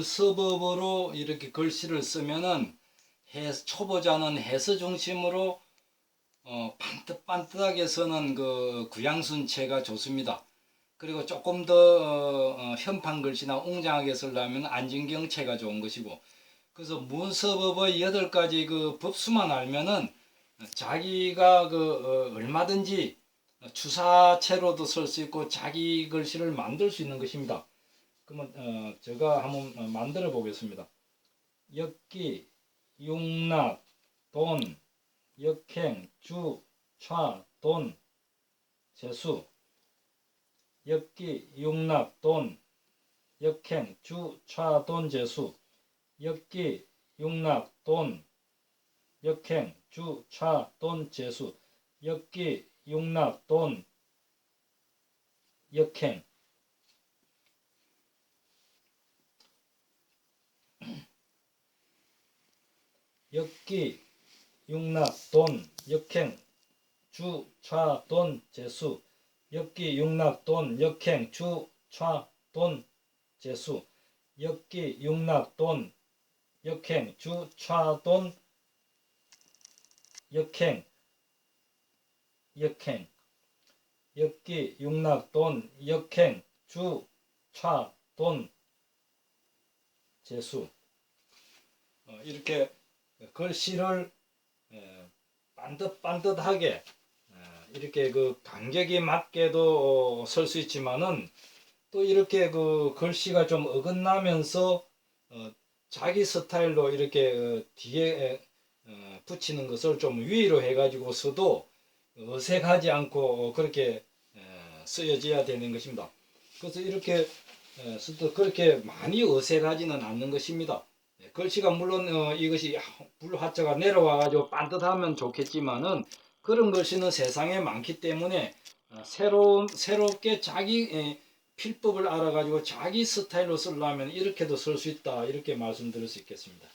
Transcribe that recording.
문서법으로 이렇게 글씨를 쓰면은 해, 초보자는 해서 중심으로 어, 반듯반듯하게 쓰는 그 구양순체가 좋습니다. 그리고 조금 더 어, 어, 현판 글씨나 웅장하게 쓰려면 안진경체가 좋은 것이고 그래서 문서법의 여덟 가지 그 법수만 알면은 자기가 그 어, 얼마든지 추사체로도 쓸 수 있고 자기 글씨를 만들 수 있는 것입니다. 그러면 어, 제가 한번 어, 만들어 보겠습니다. 역기, 용납, 돈, 역행, 주, 차, 돈, 재수. 역기, 용납, 돈, 역행, 주, 차, 돈, 재수. 역기, 용납, 돈, 역행, 주, 차, 돈, 재수. 역기, 용납, 돈, 역행. 역기, 용납, 돈, 역행, 주, 차, 돈, 재수. 역기, 용납, 돈, 역행, 주, 차, 돈, 재수. 역기, 용납, 돈, 역행, 주, 차, 돈, 역행, 역행. 역기, 용납, 돈, 역행, 주, 차, 돈, 재수. 어, 이렇게 글씨를 에, 반듯반듯하게 에, 이렇게 그 간격이 맞게도 쓸 수 있지만은 또 이렇게 그 글씨가 좀 어긋나면서 어, 자기 스타일로 이렇게 어, 뒤에 어, 붙이는 것을 좀 위로 해가지고 써도 어색하지 않고 그렇게 에, 쓰여져야 되는 것입니다. 그래서 이렇게 그렇게 많이 어색하지는 않는 것입니다. 예, 글씨가 물론 어, 이것이 불화자가 내려와가지고 반듯하면 좋겠지만은 그런 글씨는 세상에 많기 때문에 어, 새로운 새롭게 자기 에, 필법을 알아가지고 자기 스타일로 쓰려면 이렇게도 쓸 수 있다 이렇게 말씀드릴 수 있겠습니다.